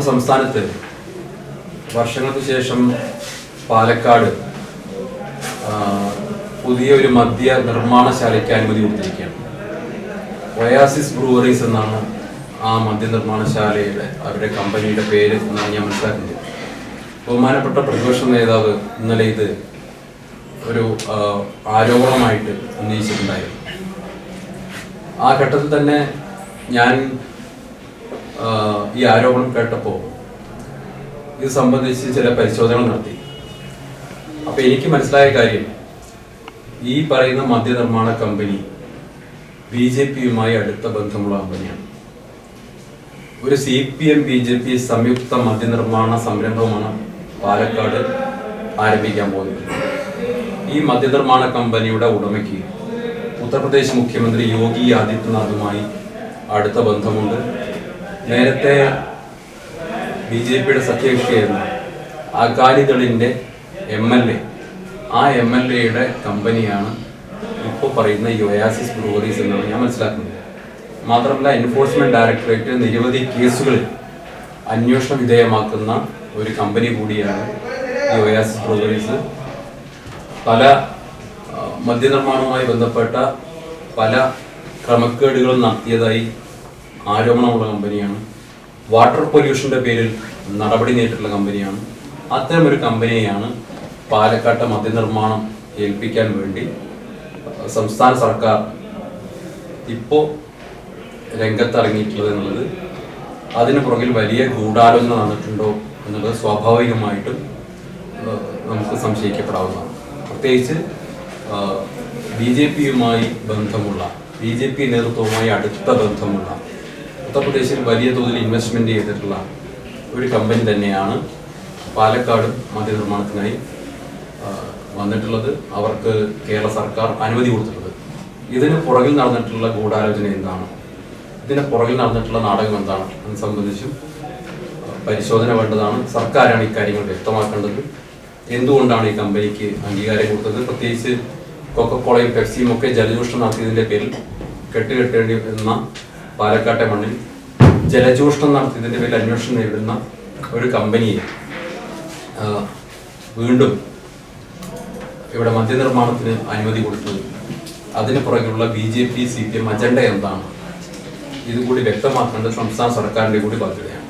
നമ്മുടെ സംസ്ഥാനത്ത് വർഷങ്ങൾക്ക് ശേഷം പാലക്കാട് പുതിയ ഒരു മദ്യ നിർമ്മാണശാലയ്ക്ക് അനുമതി കൊടുത്തിരിക്കുകയാണ്. ഒയാസിസ് ബ്രൂവറീസ് എന്നാണ് ആ മദ്യ നിർമ്മാണശാലയുടെ അവരുടെ കമ്പനിയുടെ പേര് എന്നാണ് ഞാൻ മനസ്സിലാക്കുന്നത്. ബഹുമാനപ്പെട്ട പ്രതിപക്ഷ നേതാവ് ഇന്നലെ ഇത് ഒരു ആരോപണമായിട്ട് ഉന്നയിച്ചിട്ടുണ്ടായിരുന്നു. ആ ഘട്ടത്തിൽ തന്നെ ഞാൻ ഈ ആരോപണം കേട്ടപ്പോൾ ഇത് സംബന്ധിച്ച് ചില പരിശോധനകൾ നടത്തി. അപ്പൊ എനിക്ക് മനസ്സിലായ കാര്യം ഈ പറയുന്ന മദ്യനിർമ്മാണ കമ്പനി ബി ജെ പിയുമായി അടുത്ത ബന്ധമുള്ള കമ്പനിയാണ്. ഒരു C P M B J P സംയുക്ത മദ്യനിർമ്മാണ സംരംഭമാണ് പാലക്കാട് ആരംഭിക്കാൻ പോകുന്നത്. ഈ മദ്യനിർമ്മാണ കമ്പനിയുടെ ഉടമയ്ക്ക് ഉത്തർപ്രദേശ് മുഖ്യമന്ത്രി യോഗി ആദിത്യനാഥുമായി അടുത്ത ബന്ധമുണ്ട്. നേരത്തെ ബി ജെ പിയുടെ സഖ്യകക്ഷിയായിരുന്നു. അകാലിദളിന്റെ എം എൽ എ. ആ എം എൽ എയുടെ കമ്പനിയാണ് ഇപ്പോൾ പറയുന്ന ഈ ഒയാസിസ് ബ്രൂവറീസ് എന്നാണ് ഞാൻ മനസ്സിലാക്കുന്നത്. മാത്രമല്ല എൻഫോഴ്സ്മെന്റ് ഡയറക്ടറേറ്റ് നിരവധി കേസുകളിൽ അന്വേഷണ വിധേയമാക്കുന്ന ഒരു കമ്പനി കൂടിയാണ് ഈ ഒയാസിസ് ബ്രൂവറീസ്. പല മദ്യനിർമ്മാണവുമായി ബന്ധപ്പെട്ട പല ക്രമക്കേടുകളും നടത്തിയതായി ആരോപണമുള്ള കമ്പനിയാണ്. വാട്ടർ പൊല്യൂഷന്റെ പേരിൽ നടപടി നേരിട്ടുള്ള കമ്പനിയാണ്. അത്തരം ഒരു കമ്പനിയെയാണ് പാലക്കാട്ട് മദ്യനിർമ്മാണം ഏൽപ്പിക്കാൻ വേണ്ടി സംസ്ഥാന സർക്കാർ ഇപ്പോൾ രംഗത്തിറങ്ങിയിട്ടുള്ളത് എന്നുള്ളത് അതിന് പുറകിൽ വലിയ ഗൂഢാലോചന നടന്നിട്ടുണ്ടോ എന്നുള്ളത് സ്വാഭാവികമായിട്ടും നമുക്ക് സംശയിക്കപ്പെടാവുന്നതാണ്. പ്രത്യേകിച്ച് ബി ജെ പിയുമായി ബന്ധമുള്ള ബി ജെ പി നേതൃത്വവുമായി അടുത്ത ബന്ധമുള്ള ഉത്തർപ്രദേശിൽ വലിയ തോതിൽ ഇൻവെസ്റ്റ്മെന്റ് ചെയ്തിട്ടുള്ള ഒരു കമ്പനി തന്നെയാണ് പാലക്കാട് മദ്യ നിർമ്മാണത്തിനായി വന്നിട്ടുള്ളത്. അവർക്ക് കേരള സർക്കാർ അനുമതി കൊടുത്തിട്ടുള്ളത്. ഇതിന് പുറകിൽ നടന്നിട്ടുള്ള ഗൂഢാലോചന എന്താണ്? ഇതിന് പുറകിൽ നടന്നിട്ടുള്ള നാടകം എന്താണ്? അത് സംബന്ധിച്ചും പരിശോധന വേണ്ടതാണ്. സർക്കാരാണ് ഇക്കാര്യങ്ങൾ വ്യക്തമാക്കേണ്ടത്. എന്തുകൊണ്ടാണ് ഈ കമ്പനിക്ക് അംഗീകാരം കൊടുത്തത്? പ്രത്യേകിച്ച് കൊക്കക്കോളയും പെപ്സിയും ഒക്കെ ജലചൂഷണം നടത്തിയതിന്റെ പേരിൽ കെട്ടുകെട്ടേണ്ടി വരുന്ന പാലക്കാട്ടെ മണ്ണിൽ ജലചൂഷണം നടത്തിയതിന്റെ പേരിൽ അന്വേഷണം നേരിടുന്ന ഒരു കമ്പനിയെ വീണ്ടും ഇവിടെ മദ്യനിർമ്മാണത്തിന് അനുമതി കൊടുത്തത് അതിന് പുറകെയുള്ള B J P C P M agenda എന്താണ്? ഇതുകൂടി വ്യക്തമാക്കേണ്ടത് സംസ്ഥാന സർക്കാരിന്റെ കൂടി ബാധ്യതയാണ്.